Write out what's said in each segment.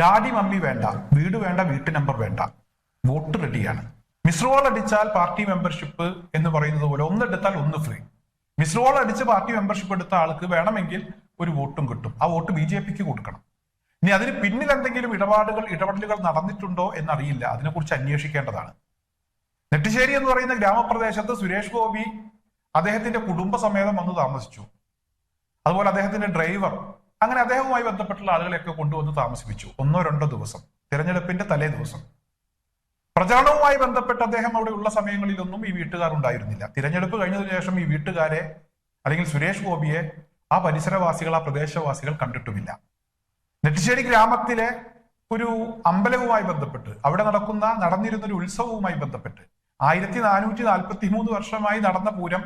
Daddy mummy വേണ്ട. വീട് വേണ്ട വീട്ടു നമ്പർ വേണ്ട. വോട്ട് റെഡിയാണ്. മിസ് റോൾ അടിച്ചാൽ പാർട്ടി മെമ്പർഷിപ്പ് എന്ന് പറയുന്നത് പോലെ ഒന്നെടുത്താൽ ഒന്ന് ഫ്രീ. മിസ് റോൾ അടിച്ച് പാർട്ടി മെമ്പർഷിപ്പ് എടുത്ത ആൾക്ക് വേണമെങ്കിൽ ഒരു വോട്ടും കിട്ടും. ആ വോട്ട് ബി ജെ പിക്ക് കൊടുക്കണം. ഇനി അതിന് പിന്നിൽ എന്തെങ്കിലും ഇടപാടുകൾ ഇടപെടലുകൾ നടന്നിട്ടുണ്ടോ എന്നറിയില്ല. അതിനെക്കുറിച്ച് അന്വേഷിക്കേണ്ടതാണ്. നെട്ടിശ്ശേരി എന്ന് പറയുന്ന ഗ്രാമപ്രദേശത്ത് സുരേഷ് ഗോപി അദ്ദേഹത്തിന്റെ കുടുംബസമേതം വന്ന് താമസിച്ചു. അതുപോലെ അദ്ദേഹത്തിന്റെ ഡ്രൈവർ അങ്ങനെ അദ്ദേഹവുമായി ബന്ധപ്പെട്ടുള്ള ആളുകളെയൊക്കെ കൊണ്ടുവന്ന് താമസിപ്പിച്ചു. ഒന്നോ രണ്ടോ ദിവസം. തിരഞ്ഞെടുപ്പിന്റെ തലേ ദിവസം. പ്രചാരണവുമായി ബന്ധപ്പെട്ട് അദ്ദേഹം അവിടെ ഉള്ള സമയങ്ങളിലൊന്നും ഈ വീട്ടുകാർ ഉണ്ടായിരുന്നില്ല തിരഞ്ഞെടുപ്പ് കഴിഞ്ഞതിന് ശേഷം ഈ വീട്ടുകാരെ അല്ലെങ്കിൽ സുരേഷ് ഗോപിയെ ആ പരിസരവാസികൾ ആ പ്രദേശവാസികൾ കണ്ടിട്ടുമില്ല. നെട്ടിശ്ശേരി ഗ്രാമത്തിലെ ഒരു അമ്പലവുമായി ബന്ധപ്പെട്ട് അവിടെ നടക്കുന്ന നടന്നിരുന്ന ഒരു ഉത്സവവുമായി ബന്ധപ്പെട്ട് ആയിരത്തി നാനൂറ്റി നാൽപ്പത്തി മൂന്ന് വർഷമായി നടന്ന പൂരം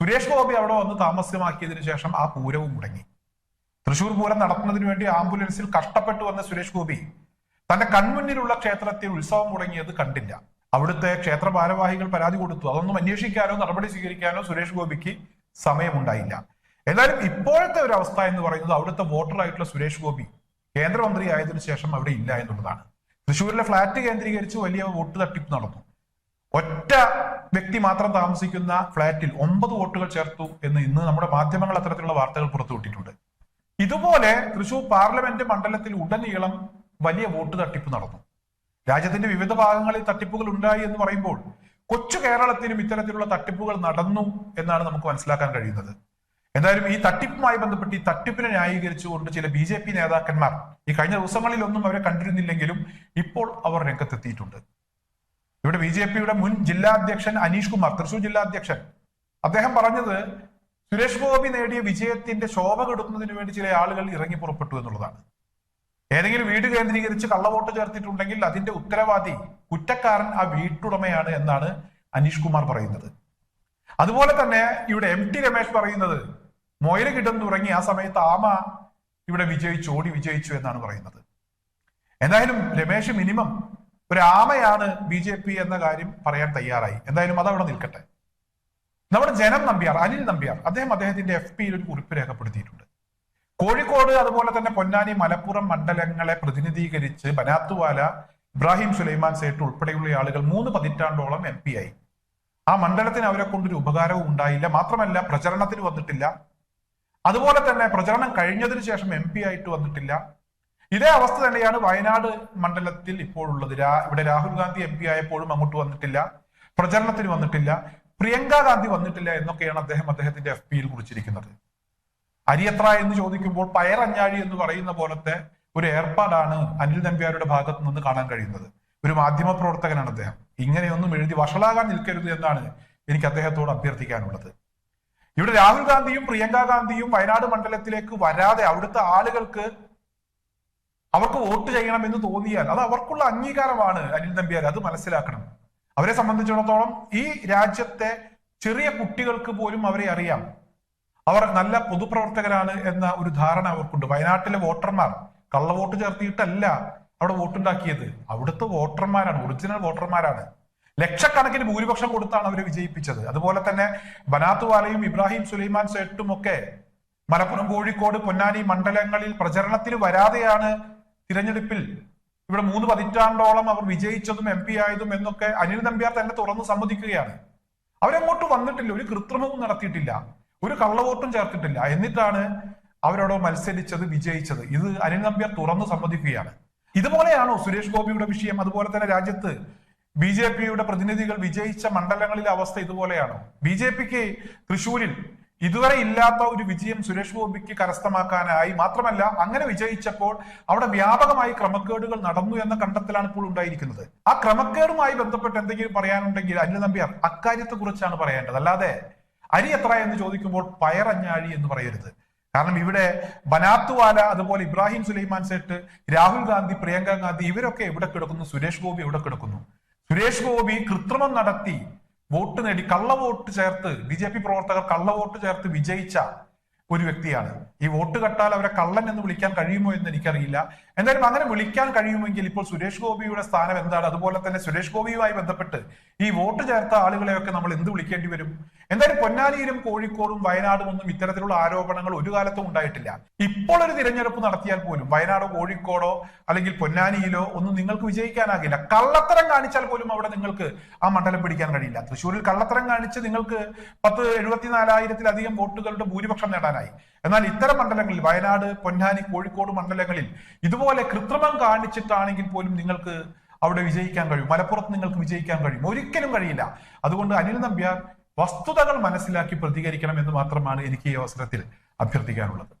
സുരേഷ് ഗോപി അവിടെ വന്ന് താമസമാക്കിയതിനു ശേഷം ആ പൂരവും മുടങ്ങി. തൃശൂർ പൂരം നടത്തുന്നതിന് വേണ്ടി ആംബുലൻസിൽ കഷ്ടപ്പെട്ടു വന്ന സുരേഷ് ഗോപി തന്റെ കൺമുന്നിലുള്ള ക്ഷേത്രത്തിൽ ഉത്സവം മുടങ്ങിയത് കണ്ടില്ല. അവിടുത്തെ ക്ഷേത്ര ഭാരവാഹികൾ പരാതി കൊടുത്തു. അതൊന്നും അന്വേഷിക്കാനോ നടപടി സ്വീകരിക്കാനോ സുരേഷ് ഗോപിക്ക് സമയമുണ്ടായില്ല. എന്നാലും ഇപ്പോഴത്തെ ഒരു അവസ്ഥ എന്ന് പറയുന്നത് അവിടുത്തെ വോട്ടറായിട്ടുള്ള സുരേഷ് ഗോപി കേന്ദ്രമന്ത്രി ആയതിനു ശേഷം അവിടെ ഇല്ല എന്നുള്ളതാണ്. തൃശ്ശൂരിലെ ഫ്ളാറ്റ് കേന്ദ്രീകരിച്ച് വലിയ വോട്ട് തട്ടിപ്പ് നടന്നു. ഒറ്റ വ്യക്തി മാത്രം താമസിക്കുന്ന ഫ്ളാറ്റിൽ ഒമ്പത് വോട്ടുകൾ ചേർത്തു എന്ന് ഇന്ന് നമ്മുടെ മാധ്യമങ്ങൾ അത്തരത്തിലുള്ള വാർത്തകൾ പുറത്തുവിട്ടിട്ടുണ്ട്. ഇതുപോലെ തൃശൂർ പാർലമെന്റ് മണ്ഡലത്തിൽ ഉടനീളം വലിയ വോട്ട് തട്ടിപ്പ് നടന്നു. രാജ്യത്തിന്റെ വിവിധ ഭാഗങ്ങളിൽ തട്ടിപ്പുകൾ ഉണ്ടായി എന്ന് പറയുമ്പോൾ കൊച്ചു കേരളത്തിലും ഇത്തരത്തിലുള്ള തട്ടിപ്പുകൾ നടന്നു എന്നാണ് നമുക്ക് മനസ്സിലാക്കാൻ കഴിയുന്നത്. എന്തായാലും ഈ തട്ടിപ്പുമായി ബന്ധപ്പെട്ട് ഈ തട്ടിപ്പിനെ ന്യായീകരിച്ചുകൊണ്ട് ചില ബി ജെ പി നേതാക്കന്മാർ ഈ കഴിഞ്ഞ ദിവസങ്ങളിലൊന്നും അവരെ കണ്ടിരുന്നില്ലെങ്കിലും ഇപ്പോൾ അവർ രംഗത്തെത്തിയിട്ടുണ്ട്. ഇവിടെ ബി ജെ പിയുടെ മുൻ ജില്ലാ അധ്യക്ഷൻ അനീഷ് കുമാർ തൃശൂർ ജില്ലാ അധ്യക്ഷൻ. അദ്ദേഹം പറഞ്ഞത് സുരേഷ് ഗോപി നേടിയ വിജയത്തിന്റെ ശോഭ കെടുത്തുന്നതിന് വേണ്ടി ചില ആളുകൾ ഇറങ്ങി പുറപ്പെട്ടു എന്നുള്ളതാണ്. ഏതെങ്കിലും വീട് കേന്ദ്രീകരിച്ച് കള്ളവോട്ട് ചേർത്തിട്ടുണ്ടെങ്കിൽ അതിന്റെ ഉത്തരവാദി കുറ്റക്കാരൻ ആ വീട്ടുടമയാണ് എന്നാണ് അനീഷ് കുമാർ പറയുന്നത്. അതുപോലെ തന്നെ ഇവിടെ എം ടി രമേശ് പറയുന്നത് മൊയൽ കിടന്നുറങ്ങി ആ സമയത്ത് ആമ ഇവിടെ വിജയിച്ചു ഓടി വിജയിച്ചു എന്നാണ് പറയുന്നത്. എന്തായാലും രമേശ് മിനിമം ഒരു ആമയാണ് ബി ജെ പി എന്ന കാര്യം പറയാൻ തയ്യാറായി. എന്തായാലും അതവിടെ നിൽക്കട്ടെ. നമ്മുടെ ജനം നമ്പിയാർ അനിൽ നമ്പിയാർ അദ്ദേഹം അദ്ദേഹത്തിന്റെ എഫ് പിയിൽ ഒരു കുറിപ്പ് രേഖപ്പെടുത്തിയിട്ടുണ്ട്. കോഴിക്കോട് അതുപോലെ തന്നെ പൊന്നാനി മലപ്പുറം മണ്ഡലങ്ങളെ പ്രതിനിധീകരിച്ച് ബനാത്തുവാല ഇബ്രാഹിം സുലൈമാൻ സേട്ട് ഉൾപ്പെടെയുള്ള ആളുകൾ മൂന്ന് പതിറ്റാണ്ടോളം എം പി ആയി. ആ മണ്ഡലത്തിന് അവരെ കൊണ്ടൊരു ഉപകാരവും ഉണ്ടായില്ല. മാത്രമല്ല പ്രചരണത്തിന് വന്നിട്ടില്ല. അതുപോലെ തന്നെ പ്രചരണം കഴിഞ്ഞതിന് ശേഷം എം പി ആയിട്ട് വന്നിട്ടില്ല. ഇതേ അവസ്ഥ തന്നെയാണ് വയനാട് മണ്ഡലത്തിൽ ഇപ്പോഴുള്ളത്. രാ- ഇവിടെ രാഹുൽ ഗാന്ധി എം പി ആയപ്പോഴും അങ്ങോട്ട് വന്നിട്ടില്ല. പ്രചരണത്തിന് വന്നിട്ടില്ല. പ്രിയങ്ക ഗാന്ധി വന്നിട്ടില്ല എന്നൊക്കെയാണ് അദ്ദേഹം അദ്ദേഹത്തിന്റെ എഫ് പിയിൽ കുറിച്ചിരിക്കുന്നത്. അരിയത്ര എന്ന് ചോദിക്കുമ്പോൾ പയറഞ്ഞാഴി എന്ന് പറയുന്ന പോലത്തെ ഒരു ഏർപ്പാടാണ് അനിൽ നമ്പ്യാരുടെ ഭാഗത്ത് നിന്ന് കാണാൻ കഴിയുന്നത്. ഒരു മാധ്യമ പ്രവർത്തകനാണ് അദ്ദേഹം. ഇങ്ങനെയൊന്നും എഴുതി വഷളാകാൻ നിൽക്കരുത് എന്നാണ് എനിക്ക് അദ്ദേഹത്തോട് അഭ്യർത്ഥിക്കാനുള്ളത്. ഇവിടെ രാഹുൽ ഗാന്ധിയും പ്രിയങ്ക ഗാന്ധിയും വയനാട് മണ്ഡലത്തിലേക്ക് വരാതെ അവിടുത്തെ ആളുകൾക്ക് അവർക്ക് വോട്ട് ചെയ്യണം എന്ന് തോന്നിയാൽ അത് അവർക്കുള്ള അംഗീകാരമാണ് അനിൽ നമ്പ്യാർ. അത് മനസ്സിലാക്കണം. അവരെ സംബന്ധിച്ചിടത്തോളം ഈ രാജ്യത്തെ ചെറിയ കുട്ടികൾക്ക് പോലും അവരെ അറിയാം. അവർ നല്ല പൊതുപ്രവർത്തകരാണ് എന്ന ഒരു ധാരണ അവർക്കുണ്ട്. വയനാട്ടിലെ വോട്ടർമാർ കള്ളവോട്ട് ചേർത്തിയിട്ടല്ല അവിടെ വോട്ടുണ്ടാക്കിയത്. അവിടുത്തെ വോട്ടർമാരാണ് ഒറിജിനൽ വോട്ടർമാരാണ്. ലക്ഷക്കണക്കിന് ഭൂരിപക്ഷം കൊടുത്താണ് അവരെ വിജയിപ്പിച്ചത്. അതുപോലെ തന്നെ ബനാത്തുവാലയും ഇബ്രാഹിം സുലൈമാൻ സേട്ടും ഒക്കെ മലപ്പുറം കോഴിക്കോട് പൊന്നാനി മണ്ഡലങ്ങളിൽ പ്രചരണത്തിന് വരാതെയാണ് തിരഞ്ഞെടുപ്പിൽ ഇവിടെ മൂന്ന് പതിറ്റാണ്ടോളം അവർ വിജയിച്ചതും എം പി ആയതും എന്നൊക്കെ അനിൽ നമ്പ്യാർ തന്നെ തുറന്ന് സമ്മതിക്കുകയാണ്. അവരങ്ങോട്ട് വന്നിട്ടില്ല. ഒരു കൃത്രിമവും നടത്തിയിട്ടില്ല. ഒരു കള്ളവോട്ടും ചേർത്തിട്ടില്ല. എന്നിട്ടാണ് അവരോട് മത്സരിച്ചത് വിജയിച്ചത്. ഇത് അനിൽ നമ്പ്യാർ തുറന്ന് സമ്മതിക്കുകയാണ്. ഇതുപോലെയാണോ സുരേഷ് ഗോപിയുടെ വിഷയം? അതുപോലെ തന്നെ രാജ്യത്ത് ബി ജെ പിയുടെ പ്രതിനിധികൾ വിജയിച്ച മണ്ഡലങ്ങളിലെ അവസ്ഥ ഇതുപോലെയാണോ? ബി ജെ പിക്ക് തൃശൂരിൽ ഇതുവരെ ഇല്ലാത്ത ഒരു വിജയം സുരേഷ് ഗോപിക്ക് കരസ്ഥമാക്കാനായി മാത്രമല്ല അങ്ങനെ വിജയിച്ചപ്പോൾ അവിടെ വ്യാപകമായി ക്രമക്കേടുകൾ നടന്നു എന്ന കണ്ടെത്തലാണ് ഇപ്പോൾ ഉണ്ടായിരിക്കുന്നത്. ആ ക്രമക്കേടുമായി ബന്ധപ്പെട്ട് എന്തെങ്കിലും പറയാനുണ്ടെങ്കിൽ അനിൽ നമ്പ്യാർ അക്കാര്യത്തെ കുറിച്ചാണ് പറയേണ്ടത്. അല്ലാതെ അരി എത്ര എന്ന് ചോദിക്കുമ്പോൾ പയറഞ്ഞാഴി എന്ന് പറയരുത്. കാരണം ഇവിടെ ബനാത്തുവാല അതുപോലെ ഇബ്രാഹിം സുലൈമാൻ സേട്ട് രാഹുൽ ഗാന്ധി പ്രിയങ്ക ഗാന്ധി ഇവരൊക്കെ എവിടെ കിടക്കുന്നു? സുരേഷ് ഗോപി എവിടെ കിടക്കുന്നു? സുരേഷ് ഗോപി കൃത്രിമം നടത്തി വോട്ട് നേടി കള്ളവോട്ട് ചേർത്ത് ബി ജെ പി പ്രവർത്തകർ കള്ളവോട്ട് ചേർത്ത് വിജയിച്ച ഒരു വ്യക്തിയാണ്. ഈ വോട്ട് കട്ടാൽ അവരെ കള്ളൻ എന്ന് വിളിക്കാൻ കഴിയുമോ എന്ന് എനിക്കറിയില്ല. എന്തായാലും അങ്ങനെ വിളിക്കാൻ കഴിയുമെങ്കിൽ ഇപ്പോൾ സുരേഷ് ഗോപിയുടെ സ്ഥാനം എന്താണ്? അതുപോലെ തന്നെ സുരേഷ് ഗോപിയുമായി ബന്ധപ്പെട്ട് ഈ വോട്ട് ചേർത്ത ആളുകളെയൊക്കെ നമ്മൾ എന്ത് വിളിക്കേണ്ടി വരും? എന്തായാലും പൊന്നാനിയിലും കോഴിക്കോടും വയനാടും ഒന്നും ഇത്തരത്തിലുള്ള ആരോപണങ്ങൾ ഒരു കാലത്തും ഉണ്ടായിട്ടില്ല. ഇപ്പോൾ ഒരു തിരഞ്ഞെടുപ്പ് നടത്തിയാൽ പോലും വയനാടോ കോഴിക്കോടോ അല്ലെങ്കിൽ പൊന്നാനിയിലോ ഒന്നും നിങ്ങൾക്ക് വിജയിക്കാനാകില്ല. കള്ളത്തരം കാണിച്ചാൽ പോലും അവിടെ നിങ്ങൾക്ക് ആ മണ്ഡലം പിടിക്കാൻ കഴിയില്ല. തൃശ്ശൂരിൽ കള്ളത്തരം കാണിച്ച് നിങ്ങൾക്ക് പത്ത് എഴുപത്തിനാലായിരത്തിലധികം വോട്ടുകളുടെ ഭൂരിപക്ഷം നേടാനായി. എന്നാൽ ഇത്തരം മണ്ഡലങ്ങളിൽ വയനാട് പൊന്നാനി കോഴിക്കോട് മണ്ഡലങ്ങളിൽ ഇതുപോലെ കൃത്രിമം കാണിച്ചിട്ടാണെങ്കിൽ പോലും നിങ്ങൾക്ക് അവിടെ വിജയിക്കാൻ കഴിയും. മലപ്പുറത്ത് നിങ്ങൾക്ക് വിജയിക്കാൻ കഴിയും. ഒരിക്കലും കഴിയില്ല. അതുകൊണ്ട് അനിൽ നമ്പ്യാർ വസ്തുതകൾ മനസ്സിലാക്കി പ്രതികരിക്കണം എന്ന് മാത്രമാണ് എനിക്ക് ഈ അവസരത്തിൽ അഭ്യർത്ഥിക്കാനുള്ളത്.